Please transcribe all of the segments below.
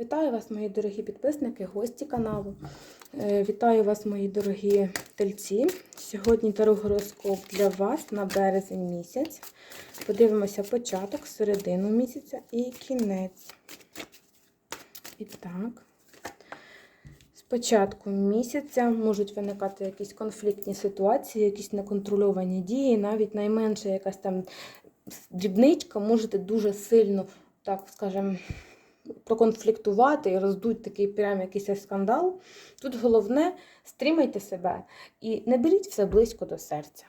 Вітаю вас, мої дорогі підписники, гості каналу. Е, Вітаю вас, мої дорогі тельці. Сьогодні тарогороскоп для вас на березень місяць. Подивимося початок, середину місяця і кінець. І так. З початку місяця можуть виникати якісь конфліктні ситуації, якісь неконтрольовані дії, навіть найменша якась там дрібничка можете дуже сильно, так скажемо, проконфліктувати і роздуть такий прям якийсь скандал. Тут головне стримайте себе і не беріть все близько до серця.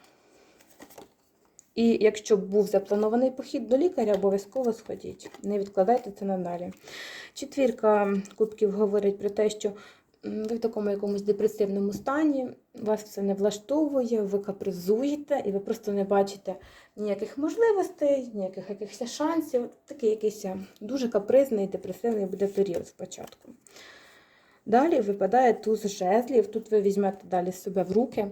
І якщо був запланований похід до лікаря, обов'язково сходіть. Не відкладайте це надалі. Четвірка кубків говорить про те, що ви в такому якомусь депресивному стані, вас все не влаштовує, ви капризуєте, і ви просто не бачите ніяких можливостей, ніяких якихось шансів. Такий якийсь дуже капризний, депресивний буде період спочатку. Далі випадає туз жезлів. Тут ви візьмете далі себе в руки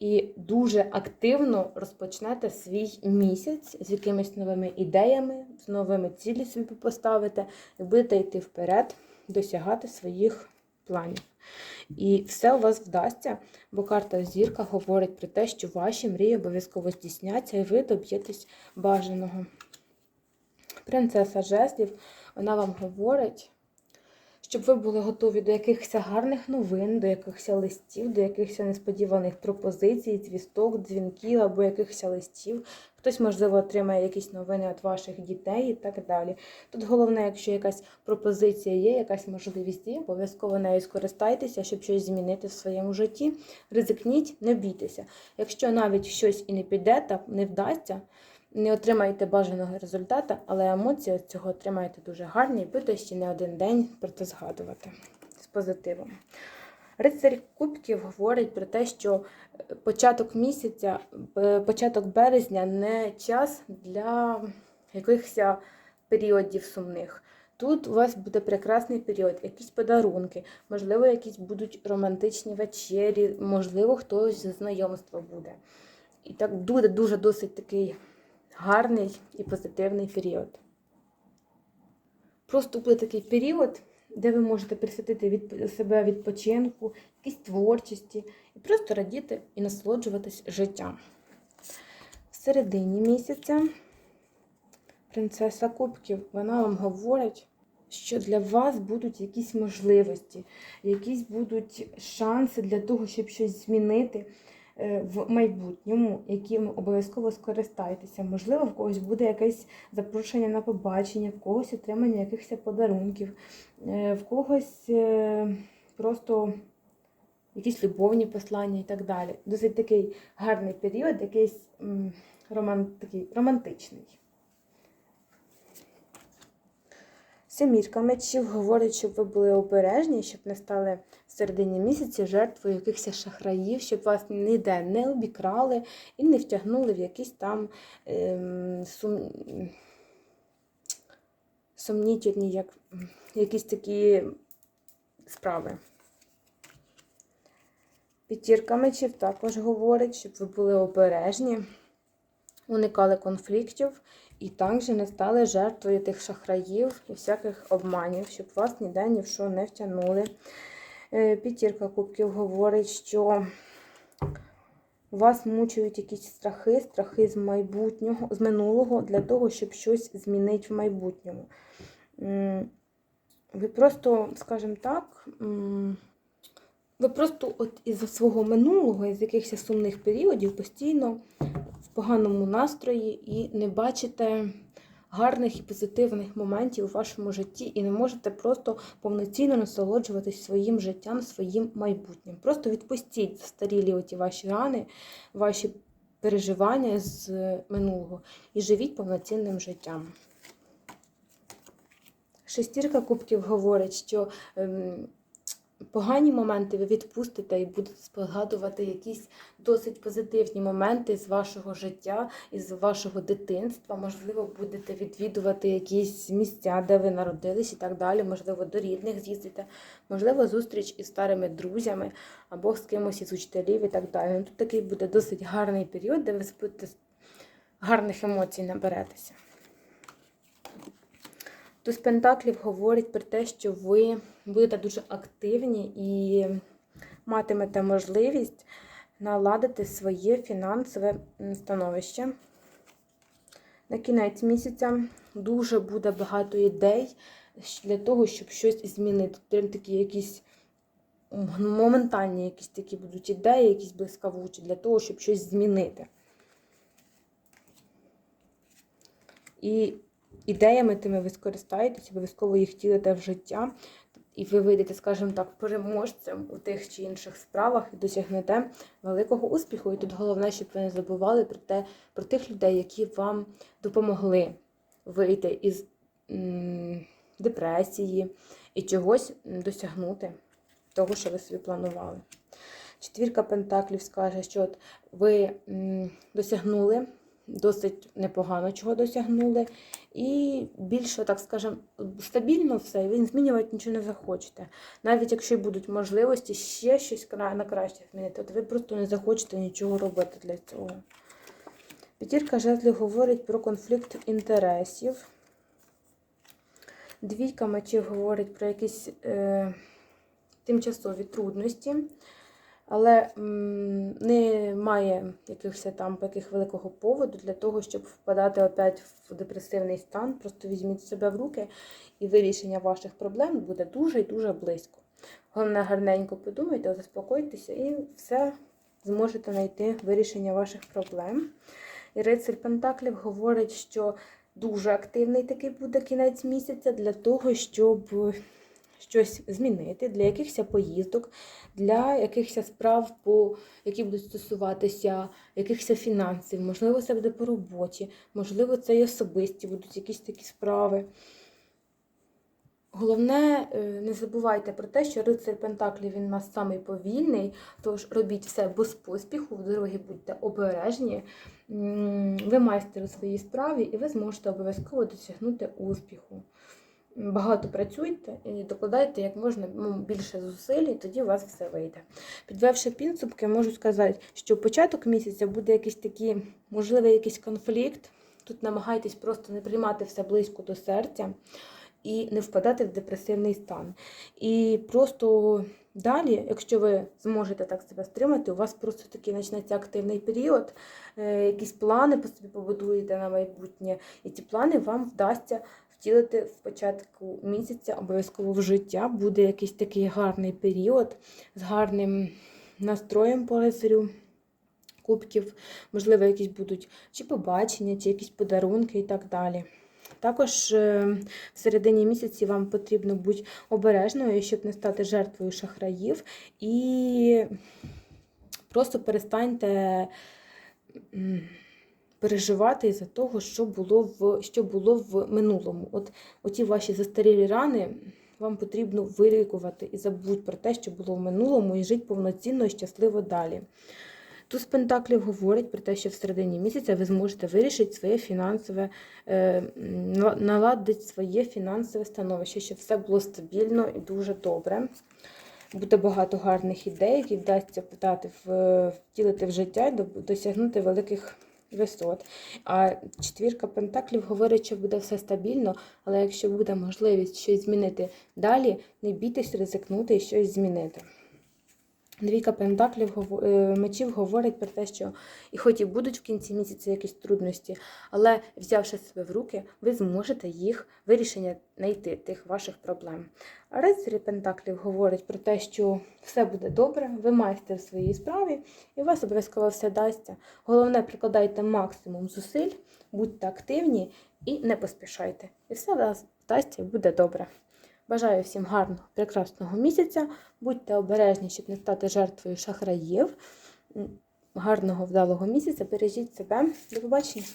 і дуже активно розпочнете свій місяць з якимись новими ідеями, з новими цілі собі поставите, і будете йти вперед, досягати своїх планів. І все у вас вдасться, бо карта зірка говорить про те, що ваші мрії обов'язково здійсняться, і ви доб'єтесь бажаного. Принцеса жезлів, вона вам говорить, щоб ви були готові до якихось гарних новин, до якихось листів, до якихось несподіваних пропозицій, звісток, дзвінків або якихось листів. Хтось, можливо, отримає якісь новини від ваших дітей і так далі. Тут головне, якщо якась пропозиція є, якась можливість є, обов'язково нею скористайтеся, щоб щось змінити в своєму житті. Ризикніть, не бійтеся. Якщо навіть щось і не піде, та не вдасться, не отримаєте бажаного результату, але емоції від цього отримаєте дуже гарні і будете ще не один день про це згадувати з позитивом. Рицарь Кубків говорить про те, що початок місяця, е, початок березня не час для якихось періодів сумних. Тут у вас буде прекрасний період, якісь подарунки, можливо, якісь будуть романтичні вечері, можливо, хтось з знайомства буде. І так буде дуже досить такий гарний і позитивний період. Просто буде такий період, де ви можете присвятити від себе відпочинку, якійсь творчості, і просто радіти і насолоджуватись життям. В середині місяця принцеса Кубків, вона вам говорить, що для вас будуть якісь можливості, якісь будуть шанси для того, щоб щось змінити в майбутньому, яким обов'язково скористайтеся. Можливо, в когось буде якесь запрошення на побачення, в когось отримання якихось подарунків, е, в когось е, просто якісь любовні послання і так далі. Досить такий гарний період, якийсь роман, такий романтичний. Семірка мечів говорить, щоб ви були обережні, щоб не стали в середині місяці жертвою якихось шахраїв, щоб вас ніде не обікрали і не втягнули в якісь там ем, сум... сумнітельні, як... якісь такі справи. П'ятірка мечів також говорить, щоб ви були обережні, уникали конфліктів і також не стали жертвою тих шахраїв і всяких обманів, щоб вас ніде ні в що не втягнули. Е, П'ятірка кубків говорить, що вас мучують якісь страхи, страхи з майбутнього, з минулого для того, щоб щось змінити в майбутньому. Ви просто, скажімо так, ви просто от із свого минулого, із якихось сумних періодів постійно поганому настрої і не бачите гарних і позитивних моментів у вашому житті, і не можете просто повноцінно насолоджуватись своїм життям, своїм майбутнім. Просто відпустіть застарілі оті ваші рани, ваші переживання з минулого і живіть повноцінним життям. Шестірка кубків говорить, що ем, погані моменти ви відпустите і будете спогадувати якісь досить позитивні моменти з вашого життя, із вашого дитинства. Можливо, будете відвідувати якісь місця, де ви народились і так далі. Можливо, до рідних з'їздите, можливо, зустріч із старими друзями або з кимось із учителів і так далі. Ну, Тут такий буде досить гарний період, де ви будете гарних емоцій наберетеся. Туз Пентаклів говорить про те, що ви будете дуже активні і матимете можливість наладити своє фінансове становище. На кінець місяця дуже буде багато ідей для того, щоб щось змінити. Прям такі якісь моментальні якісь такі будуть ідеї, якісь блискавучі, для того, щоб щось змінити. І ідеями тими ви скористаєтесь, обов'язково їх втілите в життя. І ви вийдете, скажімо так, переможцем у тих чи інших справах і досягнете великого успіху. І тут головне, щоб ви не забували про те, про тих людей, які вам допомогли вийти із м, депресії і чогось досягнути того, що ви собі планували. Четвірка Пентаклів скаже, що от ви досягнули досить непогано чого досягнули. І більше, так скажемо, стабільно все, ви змінювати нічого не захочете. Навіть якщо будуть можливості ще щось на краще змінити, то ви просто не захочете нічого робити для цього. П'ятірка жезлів говорить про конфлікт інтересів. Двійка мечів говорить про якісь е, тимчасові трудності, але немає якихось там таких великого поводу для того, щоб впадати опять в депресивний стан. Просто візьміть себе в руки, і вирішення ваших проблем буде дуже і дуже близько. Головне, гарненько подумайте, заспокойтеся і все зможете знайти вирішення ваших проблем. І рицарь Пентаклів говорить, що дуже активний такий буде кінець місяця для того, щоб щось змінити, для якихось поїздок, для якихось справ, по, які будуть стосуватися якихось фінансів, можливо, це буде по роботі, можливо, це і особисті будуть якісь такі справи. Головне, е, не забувайте про те, що рицар Пентаклів він у нас самий повільний, тож робіть все без поспіху, в дорогі будьте обережні. Ви майстер у своїй справі, і ви зможете обов'язково досягнути успіху. Багато працюйте і докладайте як можна ну, більше зусиль, і тоді у вас все вийде. Підвівши підсумки, можу сказати, що початок місяця буде якийсь такий, можливий якийсь конфлікт. Тут намагайтесь просто не приймати все близько до серця і не впадати в депресивний стан. І просто далі, якщо ви зможете так себе стримати, у вас просто такий почнеться активний період, е, якісь плани по собі побудуєте на майбутнє, і ці плани вам вдасться втілити в початку місяця обов'язково в життя. Буде якийсь такий гарний період з гарним настроєм по лицарю кубків, можливо, якісь будуть чи побачення, чи якісь подарунки і так далі. Також е, в середині місяці вам потрібно бути обережною, щоб не стати жертвою шахраїв, і просто перестаньте переживати із-за того, що було в, що було в минулому. От оті ваші застарілі рани вам потрібно вилікувати і забудь про те, що було в минулому, і жити повноцінно і щасливо далі. Туз Пентаклів говорить про те, що в середині місяця ви зможете вирішити своє фінансове, е, наладити своє фінансове становище, щоб все було стабільно і дуже добре. Буде багато гарних ідей, які вдасться подати в, втілити в життя і досягнути великих висот. А четвірка Пентаклів говорить, що буде все стабільно, але якщо буде можливість щось змінити далі, не бійтесь ризикнути і щось змінити. Двійка пентаклів е, мечів говорить про те, що і хоч і будуть в кінці місяця якісь трудності, але взявши себе в руки, ви зможете їх вирішення знайти тих ваших проблем. А рицарі пентаклів говорить про те, що все буде добре, ви майстер в своїй справі, і у вас обов'язково все дасться. Головне, прикладайте максимум зусиль, будьте активні і не поспішайте. І все вдасться і буде добре. Бажаю всім гарного, прекрасного місяця. Будьте обережні, щоб не стати жертвою шахраїв. Гарного вдалого місяця. Бережіть себе. До побачення.